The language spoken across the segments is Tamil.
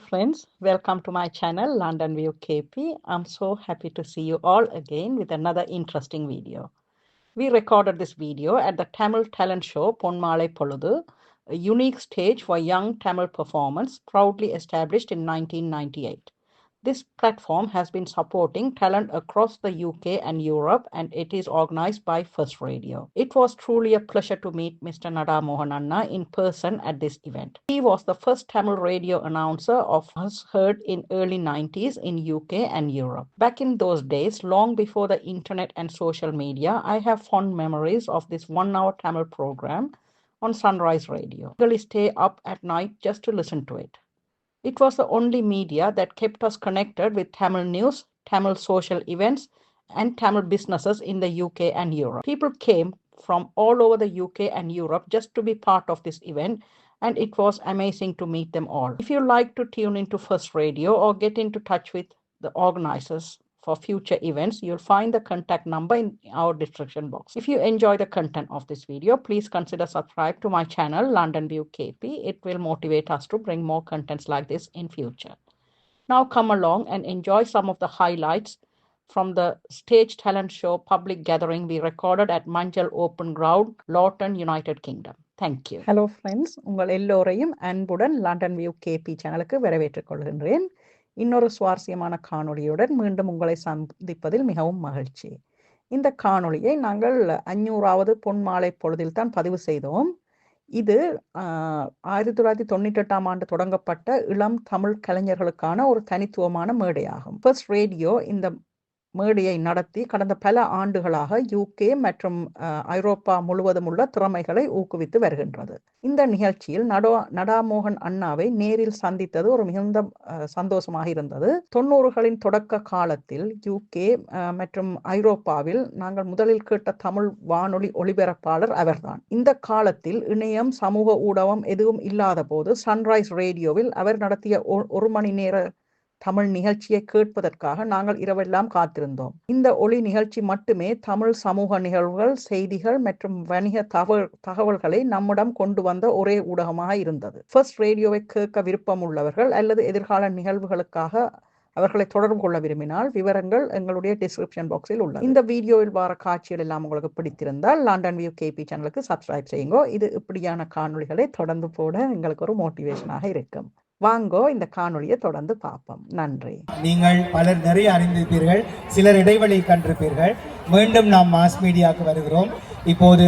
friends, welcome to my channel London View KP. I'm so happy to see you all again with another interesting video. We recorded this video at the Tamil talent show Ponmale Poludu, a unique stage for young Tamil performance proudly established in 1998. This platform has been supporting talent across the UK and Europe and it is organized by First Radio. It was truly a pleasure to meet Mr. Nada Mohananna in person at this event. He was the first Tamil radio announcer of us heard in early 90s in UK and Europe. Back in those days, long before the internet and social media, I have fond memories of this one hour Tamil program on Sunrise Radio. I usually stay up at night just to listen to it. It was the only media that kept us connected with Tamil news, Tamil social events, and Tamil businesses in the UK and Europe. People came from all over the UK and Europe just to be part of this event, and it was amazing to meet them all. If you like to tune into First Radio or get into touch with the organizers for future events, you'll find the contact number in our description box. If you enjoy the content of this video, please consider subscribe to my channel, London View KP. It will motivate us to bring more contents like this in future. Now come along and enjoy some of the highlights from the stage talent show public gathering we recorded at Manjal Open Ground, Lawton, United Kingdom. Thank you. Hello friends உங்கள் எல்லோரையும் அன்புடன் லண்டன் வியூ கேபி சேனலுக்கு வரவேற்றுக் கொள்கின்றேன் இன்னொரு சுவாரஸ்யமான காணொளியுடன் மீண்டும் உங்களை சந்திப்பதில் மிகவும் மகிழ்ச்சி. இந்த காணொளியை நாங்கள் அஞ்சூறாவது பொன்மாலை பொழுதில் தான் பதிவு செய்தோம். இது ஆயிரத்தி தொள்ளாயிரத்தி தொண்ணூற்றி எட்டாம் ஆண்டு தொடங்கப்பட்ட இளம் தமிழ் கலைஞர்களுக்கான ஒரு தனித்துவமான மேடையாகும். ஃபர்ஸ்ட் ரேடியோ இந்த மேடையை நடத்தி கடந்த பல ஆண்டுகளாக யூகே மற்றும் ஐரோப்பா முழுவதும் உள்ள திறமைகளை ஊக்குவித்து வருகின்றது. இந்த நிகழ்ச்சியில் நடோ நடாமோகன் அண்ணாவை நேரில் சந்தித்தது ஒரு மிகுந்த சந்தோஷமாக இருந்தது. தொண்ணூறுகளின் தொடக்க காலத்தில் யூகே மற்றும் ஐரோப்பாவில் நாங்கள் முதலில் கேட்ட தமிழ் வானொலி ஒளிபரப்பாளர் அவர்தான். இந்த காலத்தில் இணையம் சமூக ஊடகம் எதுவும் இல்லாத போது சன்ரைஸ் ரேடியோவில் அவர் நடத்திய ஒரு மணி நேர தமிழ் நிகழ்ச்சியை கேட்பதற்காக நாங்கள் இரவெல்லாம் காத்திருந்தோம். இந்த ஒளி நிகழ்ச்சி மட்டுமே தமிழ் சமூக நிகழ்வுகள் செய்திகள் மற்றும் வணிக தகவல் தகவல்களை நம்மிடம் கொண்டு வந்த ஒரே ஊடகமாக இருந்தது. ஃபர்ஸ்ட் ரேடியோவை கேட்க விருப்பம் உள்ளவர்கள் அல்லது எதிர்கால நிகழ்வுகளுக்காக அவர்களை தொடர்பு கொள்ள விரும்பினால் விவரங்கள் எங்களுடைய டிஸ்கிரிப்ஷன் பாக்ஸில் உள்ளது. இந்த வீடியோவில் வர காட்சிகள் எல்லாம் உங்களுக்கு பிடித்திருந்தால் லண்டன் வியூ கேபி சேனலுக்கு சப்ஸ்கிரைப் செய்யுங்க. இது இப்படியான காணொலிகளை தொடர்ந்து போட எங்களுக்கு ஒரு மோட்டிவேஷனாக இருக்கும். வாங்கோ இந்த காணொலியை தொடர்ந்து பார்ப்போம். நன்றி. நீங்கள் பலர் நிறைய அறிந்திருப்பீர்கள் சிலர் இடைவெளி கண்டிருப்பீர்கள். மீண்டும் நாம் மாஸ் மீடியாவுக்கு வருகிறோம். இப்போது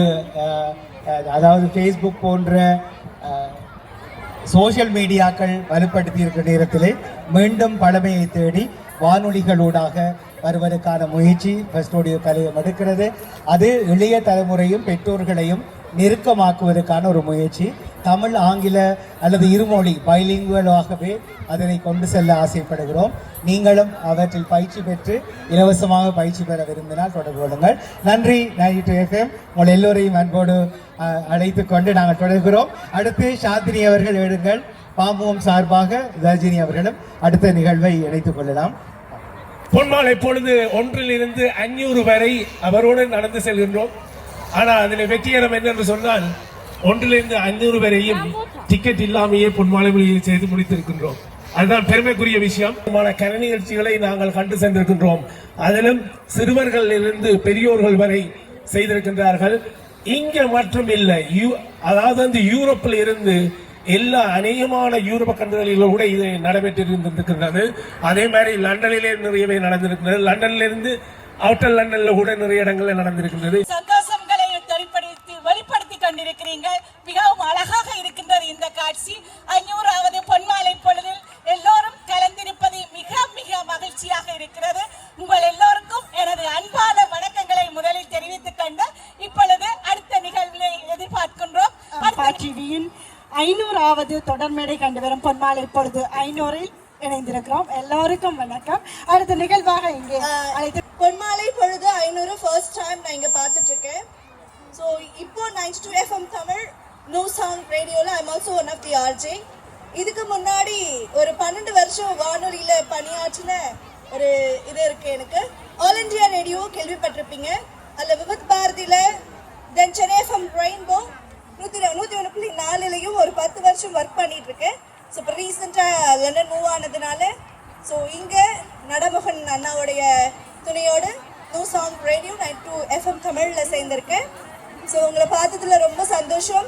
அதாவது ஃபேஸ்புக் போன்ற சோஷியல் மீடியாக்கள் வலுப்படுத்தி இருக்கிற நேரத்திலே மீண்டும் பழமையை தேடி வானொலிகளூடாக வருவதற்கான முயற்சி ஃபஸ்டோடியோ கலையம் எடுக்கிறது. அது இளைய தலைமுறையும் பெற்றோர்களையும் நெருக்கமாக்குவதற்கான ஒரு முயற்சி. தமிழ் ஆங்கில அல்லது இருமொழி பைலிங்குவலாகவே அதனை கொண்டு செல்ல ஆசைப்படுகிறோம். நீங்களும் அவற்றில் பயிற்சி பெற்று இலவசமாக பயிற்சி பெற விரும்பினால் தொடர்பு கொள்ளுங்கள். நன்றி நைட்டு எஃப்எம் உங்கள் எல்லோரையும் அன்போடு அழைத்து கொண்டு நாங்கள் தொடர்கிறோம். அடுத்து சாந்தினி அவர்கள் எழுங்கள். பாம்புவம் சார்பாக தர்ஜினி அவர்களும் அடுத்த நிகழ்வை இணைத்துக் கொள்ளலாம். பொன்மாலை பொழுது ஒன்றிலிருந்து அஞ்சூறு வரை அவரோடு நடந்து செல்கின்றோம். ஆனால் அதில் வெற்றிகரம் என்னென்று சொன்னால் ஒன்றிலிருந்து ஐநூறு வரையும் டிக்கெட் இல்லாமையே பொன்மாலை செய்து முடித்திருக்கின்றோம். அதுதான் பெருமைக்குரிய விஷயம். விதமான கலை நிகழ்ச்சிகளை நாங்கள் கண்டு சென்றிருக்கின்றோம். அதிலும் சிறுவர்களிலிருந்து பெரியோர்கள் வரை செய்திருக்கின்றார்கள். இங்க மட்டும் இல்லை யூ அதாவது வந்து யூரோப்பில் இருந்து எல்லா அநேகமான யூரோப் கண்ட்ரிகளிலும் கூட இது நடைபெற்றிருந்திருக்கின்றது. அதே மாதிரி லண்டனிலே நிறையவே நடந்திருக்கிறது. லண்டனிலிருந்து அவுட்டர் லண்டன்ல கூட நிறைய இடங்களில் நடந்திருக்கின்றது. கொண்டிருக்கிறீங்க மிகவும் அழகாக இருக்கின்றது இந்த காட்சி. ஐநூறாவது பொன்மாலை பொழுதில் எல்லோரும் கலந்திருப்பது மிக மிக மகிழ்ச்சியாக இருக்கிறது. உங்கள் எல்லோருக்கும் எனது அன்பான வணக்கங்களை முதலில் தெரிவித்துக் கொண்டு இப்பொழுது அடுத்த நிகழ்வினை எதிர்பார்க்கின்றோம். டிவியின் ஐநூறாவது தொடர்மேடை கண்டு வரும் பொன்மாலை பொழுது ஐநூறில் இணைந்திருக்கிறோம். எல்லோருக்கும் வணக்கம். அடுத்த நிகழ்வாக இங்கே அழைத்து பொன்மாலை பொழுது ஐநூறு ஃபர்ஸ்ட் டைம் நான் இங்கே பார்த்துட்டு இருக்கேன். ஸோ இப்போ ninety two FM Tamil new song ரேடியோவில் I'm also one of the RJ இதுக்கு முன்னாடி ஒரு பன்னெண்டு வருஷம் வானொலியில் பணியாற்றின ஒரு இது இருக்குது எனக்கு. ஆல் இண்டியா ரேடியோ கேள்விப்பட்டிருப்பீங்க. அதில் விபத் பாரதியில் தென் சென்னை எஃப்எம் ரெயின்போ நூற்றி நூற்றி ஒன்று புள்ளி நாலுலேயும் ஒரு பத்து வருஷம் ஒர்க் பண்ணிகிட்ருக்கேன் இருக்கேன் ஸோ இப்போ ரீசெண்டாக லண்டன் மூவ் ஆனதுனால ஸோ இங்கே நடமகன் அண்ணாவுடைய துணையோடு new song radio nine two FM தமிழில் சேர்ந்திருக்கேன் ஸோ உங்களை பார்த்ததுல ரொம்ப சந்தோஷம்.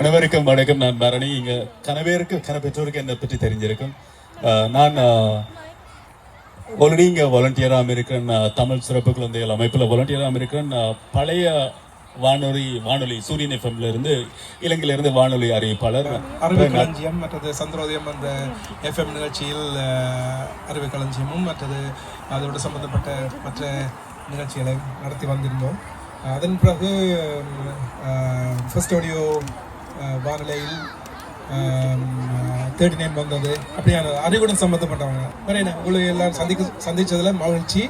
அனைவருக்கும் வணக்கம். நான் பரணி. இங்க கனவேருக்கு கன பெற்றோருக்கு என்னை பற்றி தெரிஞ்சிருக்கும். நான் ஆல்ரெடி இங்க வாலண்டியராக இருக்கிறேன் தமிழ் சிறப்பு குழந்தைகள் அமைப்பில் வாலண்டியராக இருக்கிறேன் பழைய வானொலி வானொலி சூரியன் எஃப்எம்ல இருந்து இலங்கையில இருந்து வானொலி அறிவிப்பாளர். அறிவு களஞ்சியம் மற்றது சந்திரோதயம் அந்த எஃப்எம் நிகழ்ச்சியில் அறிவு களஞ்சியமும் மற்றது அதோடு சம்பந்தப்பட்ட மற்ற நிகழ்ச்சிகளை நடத்தி வந்திருந்தோம். அதன் பிறகு ஃபஸ்ட் ஆடியோ வானிலையில் தேர்ட்டி நைன் வந்தது. அப்படியான அறிவுடன் சம்மந்தப்பட்டவங்க வேற என்ன உங்களை எல்லாம் சந்திக்க சந்தித்ததில் மகிழ்ச்சி.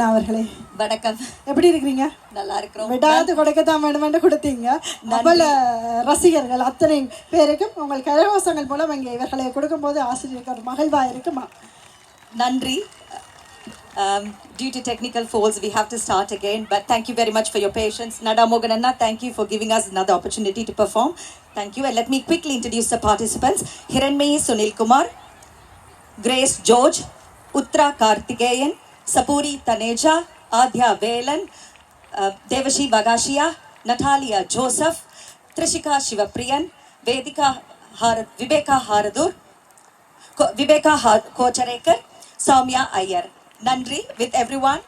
அபர்ணா அவர்களே வணக்கம் எப்படி இருக்கிறீங்க நல்லா இருக்கிறோம் விடாது கொடுக்கத்தான் வேணுமென்று கொடுத்தீங்க அவள ரசிகர்கள் அத்தனை பேருக்கும் உங்கள் கரகோசங்கள் மூலம் இங்கே இவர்களை கொடுக்கும்போது ஆசிரியருக்கு ஒரு மகிழ்வா இருக்குமா Nandri. Um, due to technical faults, we have to start again. But thank you very much for your patience. Nada Mogananna, thank you for giving us another opportunity to perform. Thank you. And let me quickly introduce the participants. Hiranmayi Sunil Kumar, Grace George, Uttra Kartikeyan, Sapuri Taneja Aadhya Velan Devashi Bagashia Nathalia Joseph Trishika Shivapriyan Vedika हार विवेका हारदूर विवेका हार Kochrekar Saumya Iyer नंरी with everyone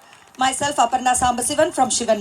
myself Aparna Sambasivan from Sivan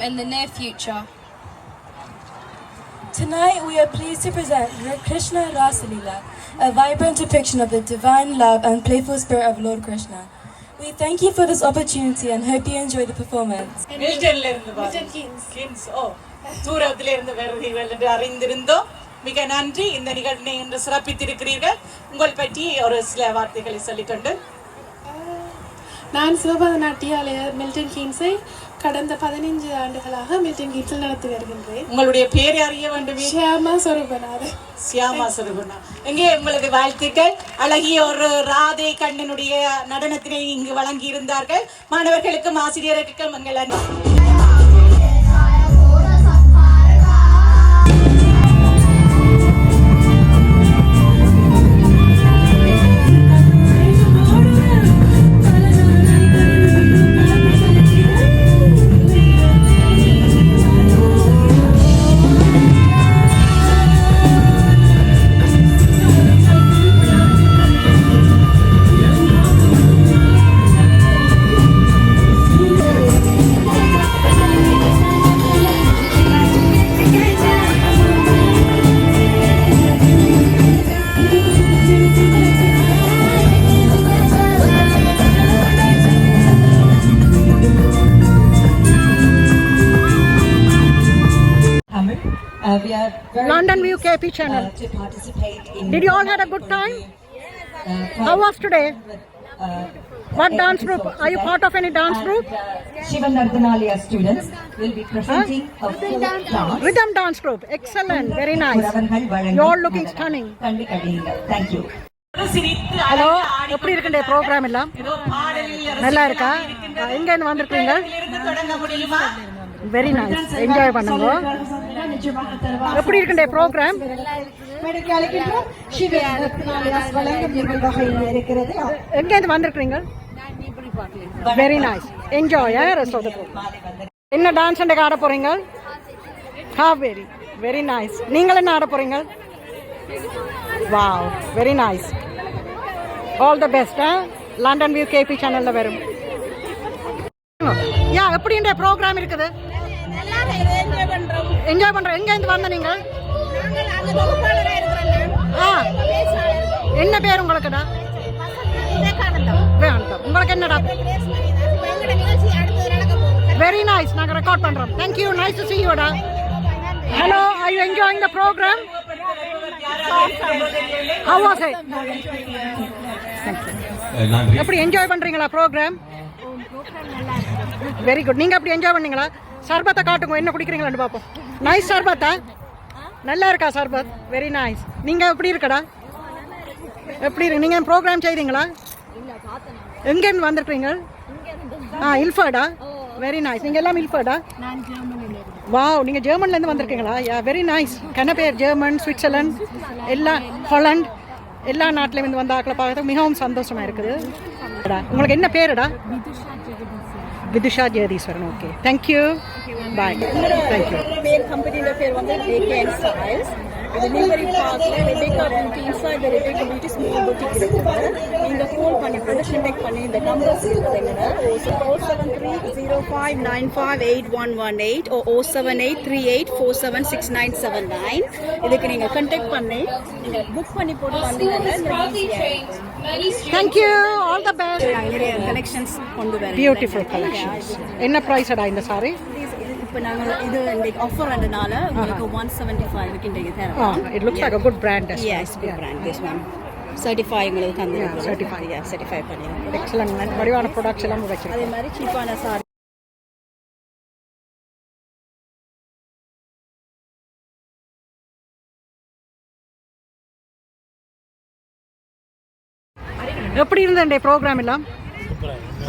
more to come in the near future. Tonight, we are pleased to present Krishna Rasalila, a vibrant depiction of the divine love and playful spirit of Lord Krishna. We thank you for this opportunity and hope you enjoy the performance. மில்டன்ல இருந்து கின்ஸ் ஓ தூரத்துல இருந்து வருகிறீர்கள் என்று அறிந்திருந்தோம் மிக நன்றி இந்த நிகழ்வினை இன்று சிறப்பித்திருக்கிறீர்கள் உங்கள் பற்றி ஒரு சில வார்த்தைகளை சொல்லிக்கொண்டு நான் சிவபதநாட்டியாலயர் மில்டன் கீன்ஸை கடந்த பதினைஞ்சு ஆண்டுகளாக மில்டன் கீன்ஸில் நடத்தி வருகின்றேன். உங்களுடைய பேரை அறிய வேண்டுமே ஷியாமா சொரூபநாதன் சியாமா சருகுணா எங்கே உங்களது வாழ்த்துக்கள்? அழகிய ஒரு ராதை கண்ணனுடைய நடனத்தினை இங்கு வழங்கி இருந்தார்கள் மாணவர்களுக்கும் ஆசிரியர்களுக்கும் எங்கள் KP channel. uh, to participate in Did you all had a good time? uh, How was today? uh, What dance group? Are you part of any dance group? and, uh, Shivanardanalia students will be presenting a folk dance. Rhythm dance group. Excellent. Very nice. You all looking stunning. Thank you. Hello எப்படி இருக்குண்டே ப்ரோக்ராம் எல்லாம் நல்லா இருக்கா. எங்க இருந்து வந்திருக்கீங்க வெரி நைஸ் என்ஜாய் பண்ணுங்க. எப்படி இருக்குண்டே ப்ரோக்ராம் வழங்கும் நிகழ்வாக இங்கு இருக்கிறது. எங்க இருந்து வந்திருக்கீங்க very nice enjoy rest of the என்ன டான்ஸ் அண்டே ஆட போறீங்க? காவேரி வெரி நைஸ் நீங்கள் என்ன ஆட போறீங்க? Wow very nice all the best London view KP சேனல்ல வரும். யா எப்படி இந்த ப்ரோக்ராம் இருக்குது? என்ஜாய் பண்றோம். எங்க இருந்து வந்த நீங்க ஆ. என்ன பேர் உங்களுக்குடா? வேண்டாம் உங்களுக்கு என்னடா? வெரி நைஸ் நாங்க ரெக்கார்ட் பண்றோம். Thank you nice to see you டா. Hello I you enjoying the programme how was it? எப்படி என்ஜாய் பண்றீங்களா ப்ரோக்ராம் வெரி குட் நீங்க அப்படி என்ஜாய் பண்ணீங்களா? சர்பத்தை காட்டுங்க என்ன குடிக்கிறீங்களான்னு பார்ப்போம். நைஸ் சர்பத்தா? நல்லா இருக்கா சர்பத்? வெரி நைஸ் நீங்க எப்படி இருக்கடா? எப்படி இருக்கு நீங்க ப்ரோக்ராம் செய்றீங்களா எங்கேருந்து வந்திருக்கீங்க? ஆ இல்ஃபர்டா வெரி நைஸ் நீங்க எல்லாம் இல்ஃபர்டா வாவ் நீங்க ஜெர்மன்ல இருந்து வந்திருக்கீங்களா? யா வெரி நைஸ் கன பேர் ஜெர்மன் சுவிட்சர்லாந்து எல்லா ஹாலண்ட் எல்லா நாட்டிலும் இருந்து வந்த ஆக்களை பார்க்கறது மிகவும் சந்தோஷமா இருக்குது. உங்களுக்கு என்ன பேருடா? Vidusha Jayatheeswaran okay thank you bye thank you பேர் கம்பெனியோட பேர் வந்து ஏகேஎன் ஸ்டைல்ஸ் இது நீலகிரி பார்க்ல Rebecca beauty inside the Rebecca beauty small boutique இருக்குது நீங்க ஃபோன் பண்ணி ப்ரொடக்ஷன் டெக் பண்ணி இந்த நம்பர்ஸ் இருக்குது என்னோட O seven three zero five nine five eight one one eight O O seven eight three eight four seven six nine seven nine இதுக்கு நீங்கள் கண்டெக்ட் பண்ணி நீங்கள் புக் பண்ணி போட்டு வந்தீங்கன்னா thank you all the best நிறைய கலெக்ஷன்ஸ் கொண்டு வரேன். பியூட்டிஃபுல் கலெக்ஷன்ஸ் என்ன ப்ரைஸடா இந்த சாரி இப்போ நாங்கள் இது இன்றைக்கு ஆஃபர் வந்தனால உங்களுக்கு ஒன் செவன்ட்டி ஃபைவ்க்கு இன்றைக்கு தரோம். It looks like a good brand as brand this one certify உங்களுக்கு Yeah, certify. சர்டிஃபை பண்ணிடுறோம் எக்ஸலன்ட் வடிவான ப்ராடக்ட்ஸ் எல்லாம் அதே மாதிரி சீப்பான சாரி எப்படி இருந்தே ப்ரோக்ராம் எல்லாம்?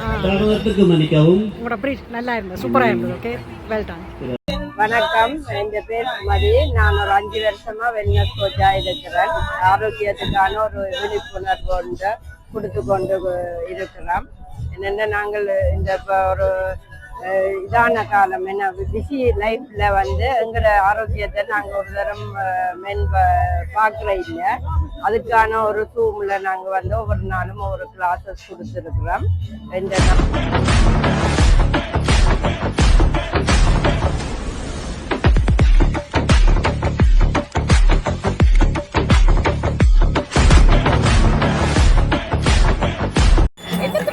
தடவத்துக்கு மன்னிக்கவும் நல்லா இருந்தது. சூப்பரா இருந்தது. ஓகே வெல் டன் வணக்கம். என் பேர் சுமதி நான் ஒரு அஞ்சு வருஷமா வெல்னஸ் கோச்சா இருக்கிறேன். ஆரோக்கியத்துக்கான ஒரு விழிப்புணர்வு ஒன்று கொடுத்து கொண்டு இருக்கிறோம். என்னென்ன நாங்கள் இந்த இப்போ ஒரு இதான காலம். என்ன பிஸி லைஃப்பில் வந்து எங்களோட ஆரோக்கியத்தை நாங்கள் ஒரு தரம் மென் பார்க்குற இல்லை. அதுக்கான ஒரு தூமில் நாங்கள் வந்து ஒவ்வொரு நாளும் ஒரு கிளாஸஸ் கொடுத்துருக்குறோம். இந்த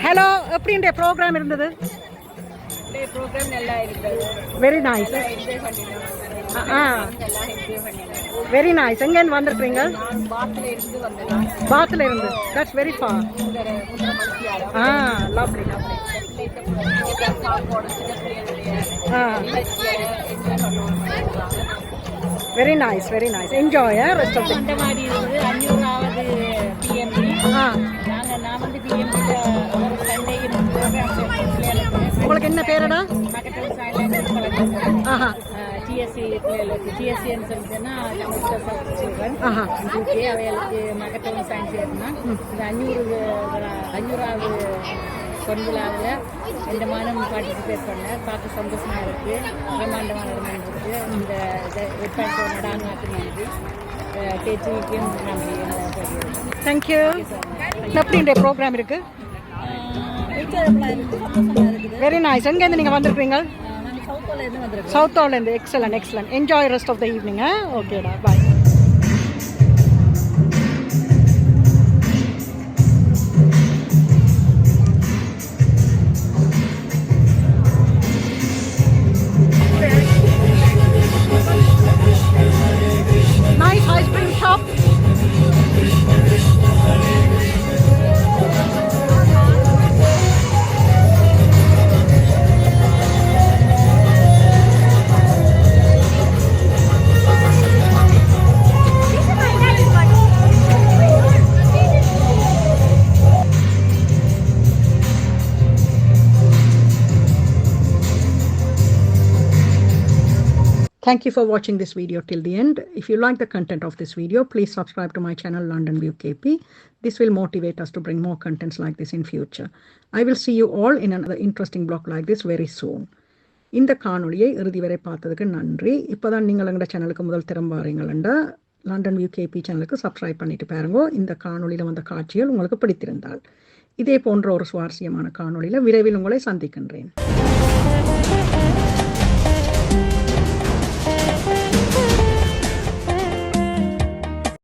ஹலோ எப்படின்ற ப்ரோக்ராம் இருந்தது? Very nice ah very nice எங்கேருந்து வந்திருக்கிறீங்க? பாத்துல இருந்து that's very far ah lovely ah. Very nice very nice enjoy rest of BMP ah. உங்களுக்கு என்ன பேரடா? ஆஹா. டிஎஸ்சி பிள்ளைகளுக்கு டிஎஸ்சின்னு சொல்லிட்டுன்னா ஆஹா. ஓகே அவைகளுக்கு மகத்தவன் சயின்ஸ் ஏறினா இந்த அஞ்சூறு அஞ்சூறாவது பொன்விழாவில் இந்த மாதம் பார்ட்டிசிபேட் பண்ணேன். பார்க்க சந்தோஷமாக இருக்குது பிரம்மாண்டமான இருக்கு. இந்த வெப்பாட்டு நடாங்காத்து நன்றி கேச்சுக்கும் நன்றி தேங்க்யூ எப்படி இந்த ப்ரோக்ராம் இருக்கு. வெரி நைஸ் எங்கேருந்து நீங்கள் வந்திருக்கீங்க? சவுத்தோலேருந்து excellent excellent enjoy rest of the evening ஓகேடா bye Thank you for watching this video till the end. If you like the content of this video, please subscribe to my channel London View KP. This will motivate us to bring more contents like this in future. I will see you all in another interesting blog like this very soon. இந்த காணொளியை இறுதி வரை பார்த்ததுக்கு நன்றி இப்போதான் நீங்கள் எங்களோட சேனலுக்கு முதல் திறம்ப வரீங்களா லண்டன் வியூ கேபி சேனலுக்கு சப்ஸ்கிரைப் பண்ணிட்டு பாருங்க இந்த காணொளியில் வந்த காட்சிகள் உங்களுக்கு பிடித்திருந்தால் இதே போன்ற ஒரு சுவாரஸ்யமான காணொளியில் விரைவில் உங்களை சந்திக்கின்றேன்